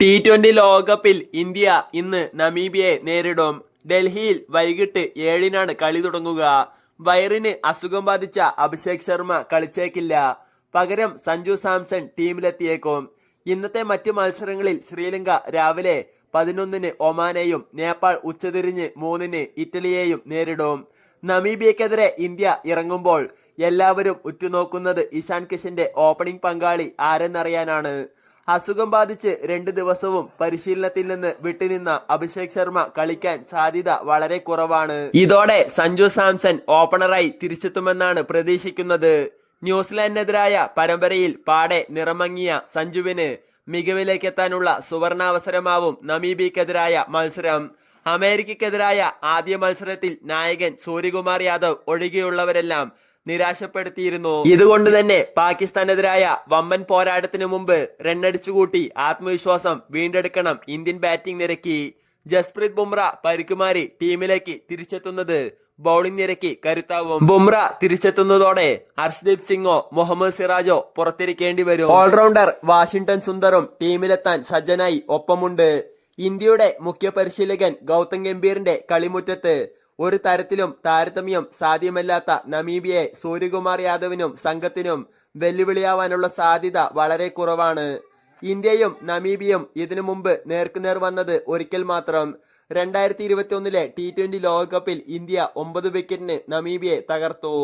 T twenty ലോകകപ്പിൽ India ഇന്ന് നമീബിയയെ നേരിടും. ഡൽഹിയിൽ വൈകിട്ട് ഏഴിനാണ് കളി തുടങ്ങുക. വയറിന് അസുഖം ബാധിച്ച അഭിഷേക് ശർമ്മ കളിച്ചേക്കില്ല. പകരം സഞ്ജു സാംസൺ ടീമിലെത്തിയേക്കും. ഇന്നത്തെ മറ്റു മത്സരങ്ങളിൽ ശ്രീലങ്ക രാവിലെ പതിനൊന്നിന് ഒമാനെയും നേപ്പാൾ ഉച്ചതിരിഞ്ഞ് മൂന്നിന് ഇറ്റലിയെയും നേരിടും. നമീബിയക്കെതിരെ ഇന്ത്യ ഇറങ്ങുമ്പോൾ എല്ലാവരും ഉറ്റുനോക്കുന്നത് ഇഷാൻ കിഷന്റെ ഓപ്പണിംഗ് പങ്കാളി ആരെന്നറിയാനാണ്. അസുഖം ബാധിച്ച് രണ്ട് ദിവസവും പരിശീലനത്തിൽ നിന്ന് വിട്ടുനിന്ന അഭിഷേക് ശർമ്മ കളിക്കാൻ സാധ്യത വളരെ കുറവാണ്. ഇതോടെ സഞ്ജു സാംസൺ ഓപ്പണറായി തിരിച്ചെത്തുമെന്നാണ് പ്രതീക്ഷിക്കുന്നത്. ന്യൂസിലാൻഡിനെതിരായ പരമ്പരയിൽ പാടെ നിറമങ്ങിയ സഞ്ജുവിന് മികവിലേക്കെത്താനുള്ള സുവർണാവസരമാവും നമീബിക്കെതിരായ മത്സരം. അമേരിക്കക്കെതിരായ ആദ്യ മത്സരത്തിൽ നായകൻ സൂര്യകുമാർ യാദവ് ഒഴികെയുള്ളവരെല്ലാം നിരാശപ്പെടുത്തിയിരുന്നു. ഇതുകൊണ്ട് തന്നെ പാകിസ്ഥാനെതിരായ വമ്പൻ പോരാട്ടത്തിനു മുമ്പ് റണ്ണടിച്ചുകൂട്ടി ആത്മവിശ്വാസം വീണ്ടെടുക്കണം ഇന്ത്യൻ ബാറ്റിംഗ് നിരക്കി. ജസ്പ്രീത് ബുംറ പരിക്കുമാറി ടീമിലേക്ക് തിരിച്ചെത്തുന്നത് ബൗളിംഗ് നിരക്കി കരുത്താവും. ബുംറ തിരിച്ചെത്തുന്നതോടെ ഹർഷ്ദീപ് സിംഗോ മുഹമ്മദ് സിറാജോ പുറത്തിരിക്കേണ്ടി വരും. ഓൾറൗണ്ടർ വാഷിംഗ്ടൺ സുന്ദറും ടീമിലെത്താൻ സജ്ജനായി ഒപ്പമുണ്ട്. ഇന്ത്യയുടെ മുഖ്യ പരിശീലകൻ ഗൗതം ഗംഭീറിന്റെ കളിമുറ്റത്ത് ഒരു തരത്തിലും താരതമ്യം സാധ്യമല്ലാത്ത നമീബിയെ സൂര്യകുമാർ യാദവിനും സംഘത്തിനും വെല്ലുവിളിയാവാനുള്ള സാധ്യത വളരെ കുറവാണ്. ഇന്ത്യയും നമീബിയും ഇതിനു മുമ്പ് നേർക്കുനേർ വന്നത് ഒരിക്കൽ മാത്രം. രണ്ടായിരത്തി ഇരുപത്തി ഒന്നിലെ ടി ട്വന്റി ലോകകപ്പിൽ ഇന്ത്യ ഒമ്പത് വിക്കറ്റിന് നമീബിയെ തകർത്തു.